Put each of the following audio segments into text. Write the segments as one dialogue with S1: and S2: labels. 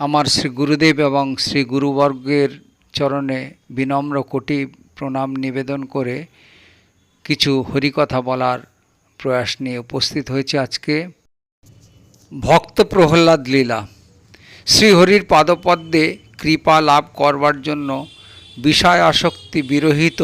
S1: আমার শ্রী গুরুদেব এবং শ্রী গুরুবর্গের চরণে বিনম্র কোটি প্রণাম নিবেদন করে কিছু হরিকথা বলার প্রয়াস নিয়ে উপস্থিত হয়েছে আজকে। ভক্ত প্রহ্লাদ লীলা, শ্রীহরির পাদপদ্মে কৃপা লাভ করবার জন্য বিষয় আসক্তি বিরহিত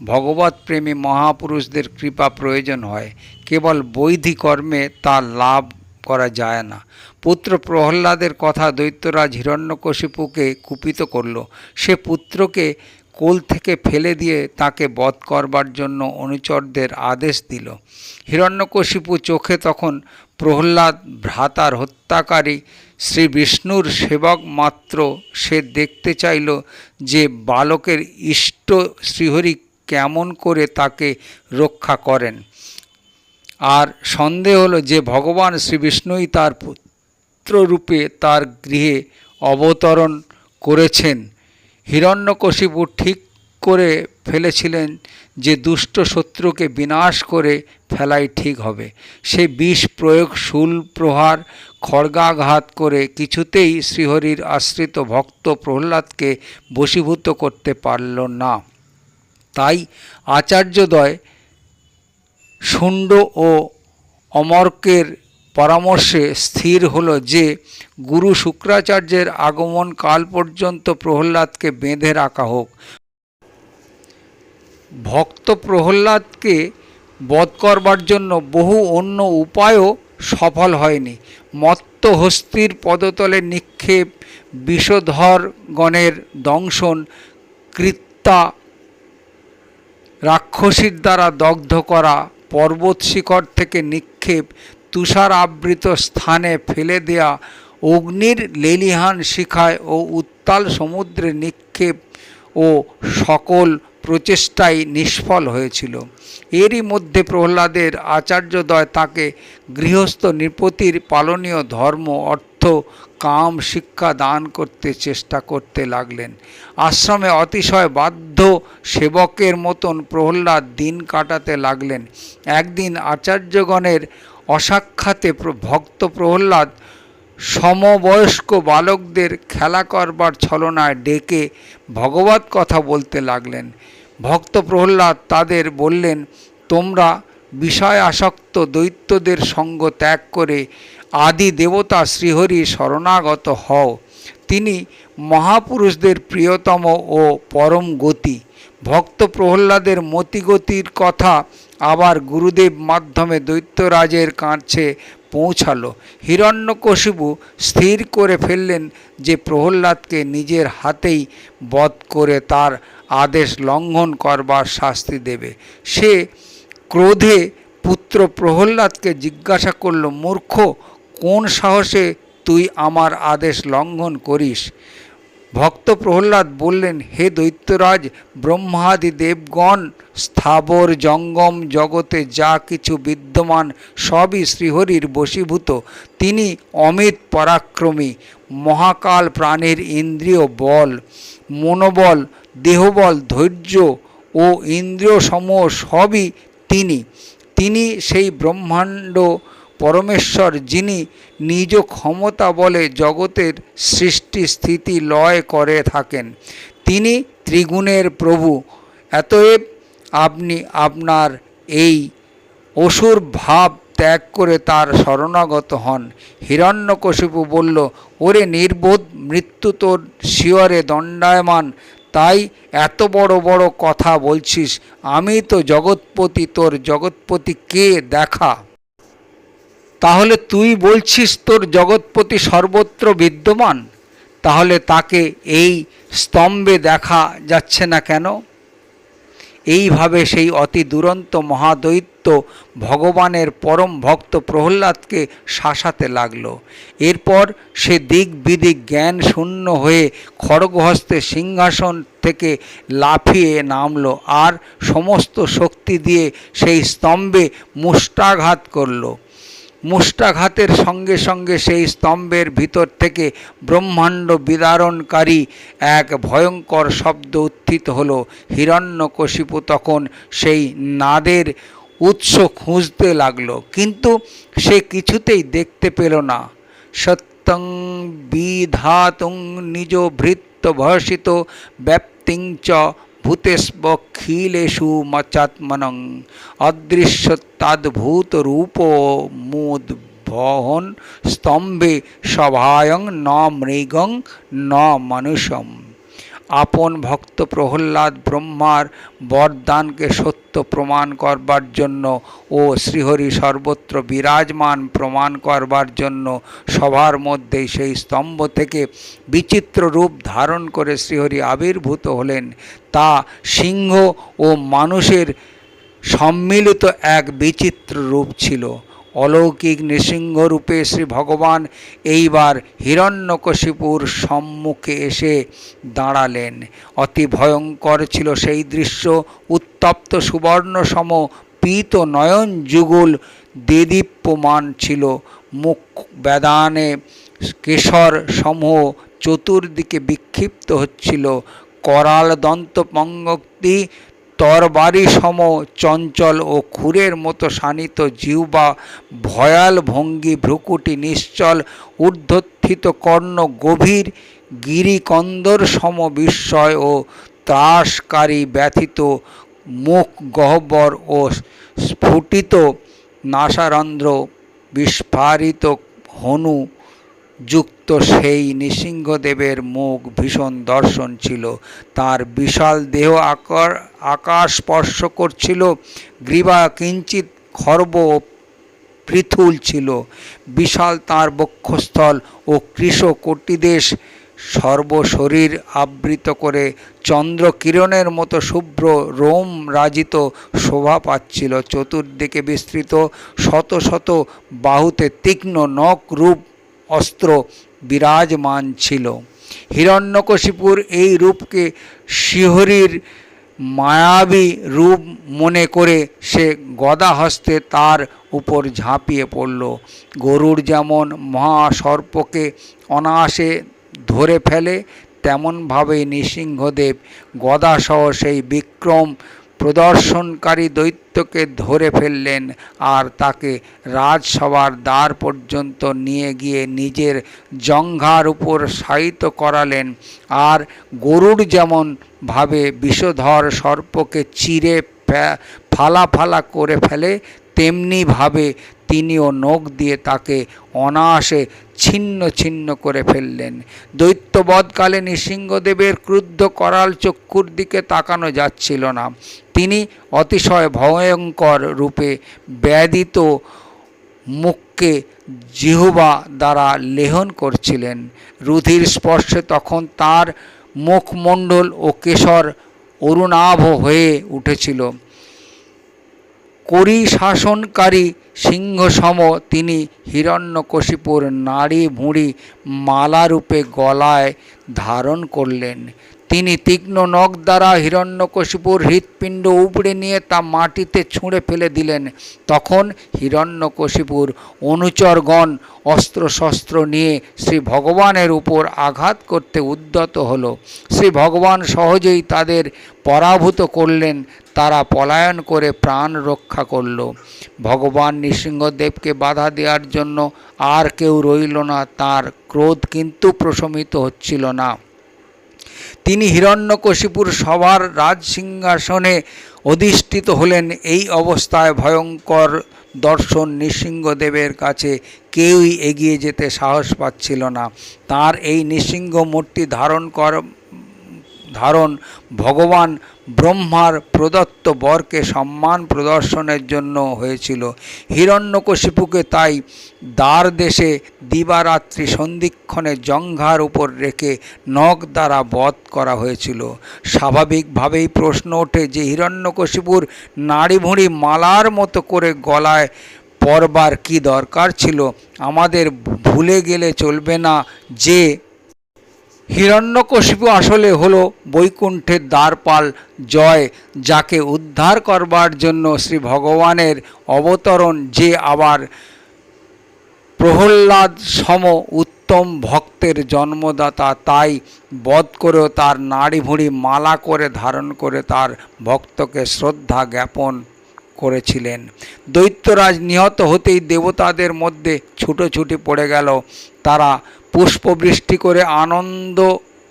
S1: ভগবত প্রেমী মহাপুরুষদের কৃপা প্রয়োজন হয়। কেবল বৈধি কর্মে তা লাভ করা যায় না। পুত্র প্রহ্লাদের কথা দৈত্যরাজ হিরণ্যকশিপুকে কুপিত করল। সে পুত্রকে কোল থেকে ফেলে দিয়ে তাকে বধ করবার জন্য অনুচরদের আদেশ দিল। হিরণ্যকশিপু চোখে তখন প্রহ্লাদ ভ্রাতার হত্যাকারী শ্রী বিষ্ণুর সেবক মাত্র সে দেখতে চাইল যে বালকের ইষ্ট শ্রীহরি কেমন করে তাকে রক্ষা করেন। আর সন্দেহ হলো যে ভগবান শ্রীবিষ্ণুই তার পুত্ররূপে তার গৃহে অবতরণ করেছেন। হিরণ্যকশিপু ঠিক করে ফেলেছিলেন যে দুষ্ট শত্রুকে বিনাশ করে ফেলাই ঠিক হবে। সে বিষ প্রয়োগ, শুল প্রহার, খড়গাঘাত করে কিছুতেই শ্রীহরির আশ্রিত ভক্ত প্রহ্লাদকে বশীভূত করতে পারল না। তাই আচার্যদয় শুণ্ড ও অমর্কের পরামর্শে স্থির হলো যে, গুরু শুক্রাচার্যের আগমন কাল পর্যন্ত প্রহ্লাদকে বেঁধে রাখা হোক। ভক্ত প্রহ্লাদকে বধ করবার জন্য বহু অন্য উপায়ও সফল হয়নি। মত্ত হস্তির পদতলে নিক্ষেপ বিষধরগণের দংশন, কৃত্যা রাক্ষসীর দ্বারা দগ্ধ করা পর্বত শিখর থেকে নিক্ষেপ তুষার আবৃত স্থানে ফেলে দেয়া অগ্নির লেলিহান শিখায় ও উত্তাল সমুদ্রে নিক্ষেপ ও সকল প্রচেষ্টাই নিষ্ফল হয়েছিল। এরই মধ্যে প্রহ্লাদের আচার্যদয় তাকে গৃহস্থ নৃপতির পালনীয় ধর্ম অর্থ কাম শিক্ষা দান করতে চেষ্টা করতে লাগলেন। আশ্রমে অতিশয় বাধ্য সেবকের মতন প্রহ্লাদ দিন কাটাতে লাগলেন। একদিন আচার্যগণের অসাক্ষাতে ভক্ত প্রহ্লাদ সমবয়স্ক বালকদের খেলা করবার ছলনায় ডেকে ভগবত কথা বলতে লাগলেন। ভক্ত প্রহ্লাদ তাদের বললেন, তোমরা বিষয় আসক্ত দৈত্যদের সঙ্গ ত্যাগ করে আদি দেবতা শ্রীহরি শরণাগত হও। তিনি মহাপুরুষদের প্রিয়তম ও পরম গতি। ভক্ত প্রহ্লাদের মতিগতির কথা আবার গুরুদেব মাধ্যমে দৈত্যরাজের কাছে পৌঁছালো। হিরণ্যকশিবু স্থির করে ফেললেন যে প্রহ্লাদকে নিজের হাতেই বধ করে তার আদেশ লঙ্ঘন করবার শাস্তি দেবে। সে ক্রোধে পুত্র প্রহ্লাদকে জিজ্ঞাসা করল, মূর্খ কোন সাহসে তুই আমার আদেশ লঙ্ঘন করিস? ভক্ত প্রহ্লাদ বললেন, হে দৈত্যরাজ, ব্রহ্মাদি দেবগণ, স্থাবর জঙ্গম জগতে যা কিছু বিদ্যমান সবই শ্রীহরির বশীভূত। তিনি অমিত পরাক্রমী, মহাকাল প্রাণের ইন্দ্রিয় বল, মনোবল, দেহবল, ধৈর্য ও ইন্দ্রিয় সমূহ সবই তিনি। তিনি সেই ব্রহ্মাণ্ড পরমেশ্বর যিনি নিজ ক্ষমতা বলে জগতের সৃষ্টি, স্থিতি, লয় করে থাকেন, তিনি ত্রিগুণের প্রভু। এতএব আপনি আপনার এই অসুর ভাব ত্যাগ করে তার শরণাগত হন। হিরণ্যকশিপু বলল, ওরে নির্বোধ, মৃত্যু তোর শিয়রে দণ্ডায়মান। তাই এত বড় বড় কথা বলছিস। আমি তো জগৎপতি, তোর জগৎপতি কে দেখা? তাহলে তুই বলছিস তোর জগৎপতি সর্বত্র বিদ্যমান? তাহলে তাকে এই স্তম্ভে দেখা যাচ্ছে না কেন? এইভাবে সেই অতি দুরন্ত মহাদৈত্য ভগবানের পরম ভক্ত প্রহ্লাদকে শাসাতে লাগল। এরপর সে দিক বিদিক জ্ঞান শূন্য হয়ে খড়গহস্তে সিংহাসন থেকে লাফিয়ে নামল আর সমস্ত শক্তি দিয়ে সেই স্তম্ভে মুষ্টাঘাত করল। মুষ্টাঘাতের সঙ্গে সঙ্গে সেই স্তম্ভের ভিতর থেকে ব্রহ্মাণ্ড বিদারণকারী এক ভয়ঙ্কর শব্দ উত্থিত হল। হিরণ্যকশিপু তখন সেই নাদের উৎস খুঁজতে লাগল, কিন্তু সে কিছুতেই দেখতে পেল না। সত্যং বিধাতুং নিজ ভৃত্ত ভর্ষিত ব্যাপ্তিং চ भूतेष्वखिलेषु मचात्मनं अदृश्यताद्भूतरूपो मुद्वहन् स्तंभे सभायं न मृगंग न मनुष्यम আপন ভক্ত প্রহ্লাদ ব্রহ্মার বরদানকে সত্য প্রমাণ করবার জন্য ও শ্রীহরি সর্বত্র বিরাজমান প্রমাণ করবার জন্য সবার মধ্যেই সেই স্তম্ভ থেকে বিচিত্র রূপ ধারণ করে শ্রীহরি আবির্ভূত হলেন। তা সিংহ ও মানুষের সম্মিলিত এক বিচিত্র রূপ ছিল। অলৌকিক নৃসিংহরূপে শ্রী ভগবান এইবার হিরণ্যকশিপুর সম্মুখে এসে দাঁড়ালেন। অতি ভয়ঙ্কর ছিল সেই দৃশ্য। উত্তপ্ত সুবর্ণ সম পীত নয়ন যুগল দেদীপ্যমান ছিল। মুখ বেদানে কেশর সমূহ চতুর্দিকে বিক্ষিপ্ত হচ্ছিল। করাল দন্ত পঙ্গক্তি তরবারি সম চঞ্চল ও খুরের মতো শানিত জিহ্বা, ভয়াল ভঙ্গি ভ্রুকুটি নিশ্চল ঊর্ধ্বত্থিত কর্ণ গভীর, গিরিকন্দর সম বিস্ময় ও ত্রাসকারী ব্যথিত, মুখ গহ্বর ও স্ফুটিত নাসারন্ধ্র বিস্ফারিত হনু যুক্ত সেই নৃসিংহদেবের মুখ ভীষণ দর্শন ছিল। তার বিশাল দেহ আকার, আকাশ স্পর্শ করছিল, গ্রীবা কিঞ্চিত খর্ব পৃথুল ছিল। বিশাল তার বক্ষস্থল ও কৃষ কোটিদেশ সর্বশরীর আবৃত করে চন্দ্র কিরণের মতো শুভ্র রোম রাজিত শোভা পাচ্ছিল। চতুর্দিকে বিস্তৃত শত শত বাহুতে তীক্ষ্ণ নখ রূপ অস্ত্র বিরাজমান ছিল। হিরণ্যকশিপুর এই রূপকে শিহরির মায়াবী রূপ মনে করে সে গদা হস্তে তার উপর ঝাঁপিয়ে পড়ল। গরুর যেমন মহাসর্পকে অনায়াসে ধরে ফেলে, তেমনভাবেই নৃসিংহদেব গদাসহ সেই বিক্রম প্রদর্শনকারী দৈত্যকে ধরে ফেললেন আর তাকে রাজসভার দ্বার পর্যন্ত নিয়ে গিয়ে নিজের জঙ্ঘার উপর শায়িত করালেন। আর গরুর যেমন ভাবে বিষধর সর্পকে চিরে ফালা ফালা করে ফেলে তেমনিভাবে তিনিও নখ দিয়ে তাকে অনায়াসে ছিন্ন ছিন্ন করে ফেললেন। দৈত্যবধকালে নৃসিংহদেবের ক্রুদ্ধ করাল চক্ষুর দিকে তাকানো যাচ্ছিল না। তিনি অতিশয় ভয়ঙ্কর রূপে ব্যাধিত মুখকে জিহুবা দ্বারা লেহন করছিলেন। রুধির স্পর্শে তখন তার মুখমণ্ডল ও কেশর অরুণাভ হয়ে উঠেছিল। করি শাসনকারী সিংহসম তিনি হিরণ্যকশিপুর নাড়ি ভুঁড়ি মালারূপে গলায় ধারণ করলেন। তিনি তীক্ষ্ণ নখ দ্বারা হিরণ্যকশিপুর হৃৎপিণ্ড উপড়ে নিয়ে তা মাটিতে ছুঁড়ে ফেলে দিলেন। তখন হিরণ্যকশিপুর অনুচরগণ অস্ত্রশস্ত্র নিয়ে শ্রী ভগবানের উপর আঘাত করতে উদ্যত হল। শ্রী ভগবান সহজেই তাদের পরাভূত করলেন, তারা পলায়ন করে প্রাণ রক্ষা করল। ভগবান নৃসিংহদেবকে বাধা দেওয়ার জন্য আর কেউ রইল না, তার ক্রোধ কিন্তু প্রশমিত হচ্ছিল না। তিনি হিরণ্যকশিপুর সভার রাজসিংহাসনে অধিষ্ঠিত হলেন। এই অবস্থায় ভয়ঙ্কর দর্শন নৃসিংহদেবের কাছে কেউই এগিয়ে যেতে সাহস পাচ্ছিল না। তার এই নৃসিংহ মূর্তি ধারণ কর ধারণ ভগবান ব্রহ্মার প্রদত্ত বরকে সম্মান প্রদর্শনের জন্য হয়েছিল। হিরণ্যকশিপুকে তাই দ্বার দেশে দিবারাত্রি সন্ধিক্ষণে জঙ্ঘার উপর রেখে নখ দ্বারা বধ করা হয়েছিল। স্বাভাবিকভাবেই প্রশ্ন ওঠে যে, হিরণ্যকশিপুর নাড়িভুঁড়ি মালার মতো করে গলায় পরবার কি দরকার ছিল? আমাদের ভুলে গেলে চলবে না যে হিরণ্যকশিপু আসলে হলো বৈকুণ্ঠের দ্বারপাল জয়, যাকে উদ্ধার করবার জন্য শ্রী ভগবানের অবতরণ যে আবার প্রহ্লাদ সম উত্তম ভক্তের জন্মদাতা, তাই বধ করেও তার নাড়ি ভুঁড়ি মালা করে ধারণ করে তার ভক্তকে শ্রদ্ধা জ্ঞাপন করেছিলেন। দৈত্যরাজ নিহত হতেই দেবতাদের মধ্যে ছুটোছুটি পড়ে গেল। তারা পুষ্পবৃষ্টি করে আনন্দ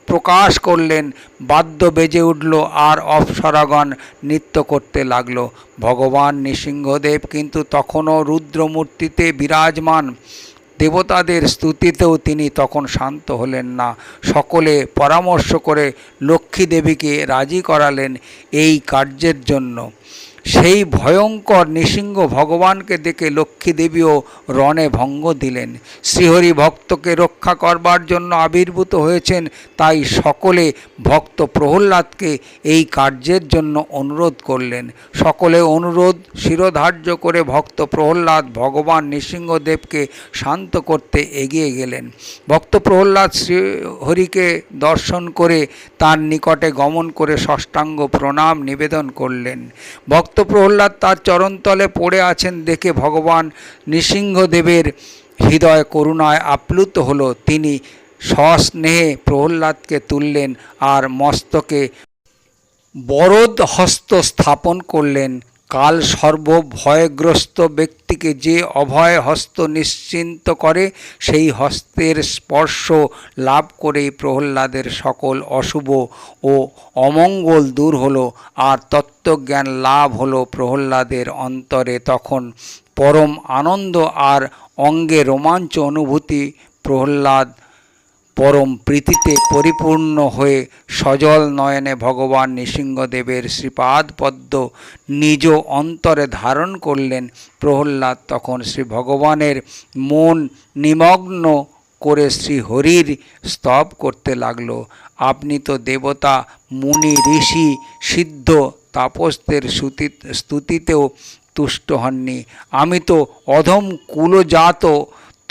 S1: প্রকাশ করলেন। বাদ্য বেজে উঠল আর অপ্সরাগণ নৃত্য করতে লাগল। ভগবান নৃসিংহদেব কিন্তু তখনও রুদ্রমূর্তিতে বিরাজমান। দেবতাদের স্তুতিতেও তিনি তখন শান্ত হলেন না। সকলে পরামর্শ করে লক্ষ্মী দেবীকে রাজি করালেন এই কার্যের জন্য। সেই ভয়ঙ্কর নৃসিংহ ভগবানকে দেখে লক্ষ্মী দেবীও রণে ভঙ্গ দিলেন। শ্রীহরি ভক্তকে রক্ষা করবার জন্য আবির্ভূত হয়েছেন, তাই সকলে ভক্ত প্রহ্লাদকে এই কার্যের জন্য অনুরোধ করলেন। সকলে অনুরোধ, শিরোধার্য করে ভক্ত প্রহ্লাদ ভগবান নৃসিংহদেবকে শান্ত করতে এগিয়ে গেলেন। ভক্ত প্রহ্লাদ শ্রীহরিকে দর্শন করে তার নিকটে গমন করে ষষ্ঠাঙ্গ প্রণাম নিবেদন করলেন। ভক্ত প্রহ্লাদ তার চরণতলে পড়ে আছেন দেখে ভগবান নৃসিংহদেবের হৃদয় করুণায় আপ্লুত হল। তিনি সস্নেহে প্রহ্লাদকে তুললেন আর মস্তকে বরদ হস্ত স্থাপন করলেন। কাল সর্ব ভয়গ্রস্ত ব্যক্তিকে যে অভয় হস্ত নিশ্চিন্ত করে, সেই হস্তের স্পর্শ লাভ করেই প্রহ্লাদের সকল অশুভ ও অমঙ্গল দূর হলো, আর তত্ত্বজ্ঞান লাভ হলো প্রহ্লাদের অন্তরে। তখন পরম আনন্দ আর অঙ্গে রোমাঞ্চ অনুভূতি প্রহ্লাদ পরম প্রীতিতে পরিপূর্ণ হয়ে সজল নয়নে ভগবান নৃসিংহদেবের শ্রীপাদ পদ্ম নিজ অন্তরে ধারণ করলেন। প্রহ্লাদ তখন শ্রী ভগবানের মন নিমগ্ন করে শ্রী হরির স্তব করতে লাগল। আপনি তো দেবতা, মুনি, ঋষি, সিদ্ধ তাপসদের স্তুতি স্তুতিতেও তুষ্ট হননি। আমি তো অধম কুলজাত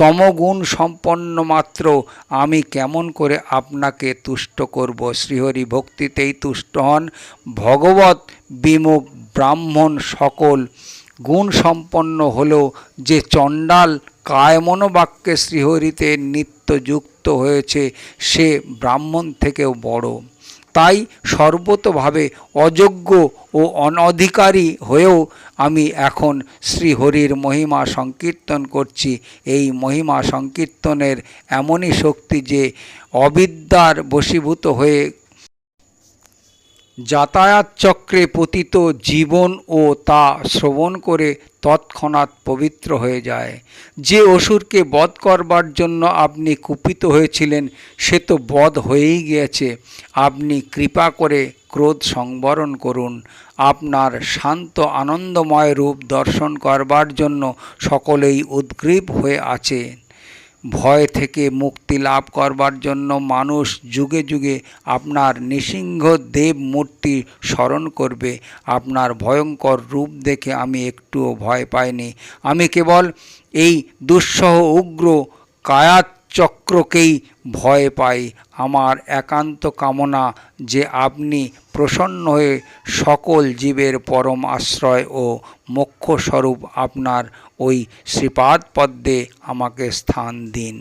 S1: তমগুণ সম্পন্ন মাত্র আমি কেমন করে আপনাকে তুষ্ট করব? শ্রীহরি ভক্তিতেই তুষ্ট হন। ভগবত বিমুখ ব্রাহ্মণ সকল গুণ সম্পন্ন হলেও যে চণ্ডাল কায়মনোবাক্যে শ্রীহরিতে নিত্য যুক্ত হয়েছে, সে ব্রাহ্মণ থেকেও বড়। তাই সর্বতভাবে অযোগ্য ও অনধিকারী হয়েও আমি এখন শ্রীহরির মহিমা সংকীর্তন করছি। এই মহিমা সংকীর্তনের এমনই শক্তি যে অবিদ্যার বশীভূত হয়ে যাতায়াত চক্রে পতিত জীবন ও তা শ্রবণ করে তৎক্ষণাৎ পবিত্র হয়ে যায়। যে অসুরকে বধ করবার জন্য আপনি কুপিত হয়েছিলেন, সে তো বধ হয়েই গিয়েছে। আপনি কৃপা করে ক্রোধ সংবরণ করুন। আপনার শান্ত, আনন্দময় রূপ দর্শন করবার জন্য সকলেই উদ্গ্রীব হয়ে আছে। ভয় থেকে মুক্তি লাভ করবার জন্য মানুষ যুগে যুগে আপনার নৃসিংহ দেব মূর্তি স্মরণ করবে। আপনার ভয়ঙ্কর রূপ দেখে আমি একটুও ভয় পাইনি। আমি কেবল এই দুঃসহ উগ্র কায়াত চক্রকেই ভয় পাই আমার একান্ত কামনা যে আপনি প্রসন্ন হয়ে সকল জীবের পরম আশ্রয় ও মোক্ষস্বরূপ আপনার ওই শ্রীপাদ পদ্মে আমাকে স্থান দিন।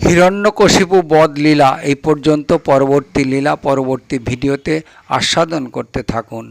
S1: হিরণ্যকশিপু বধ লীলা এই পর্যন্ত পরবর্তী লীলা পরবর্তী ভিডিওতে আস্বাদন করতে থাকুন।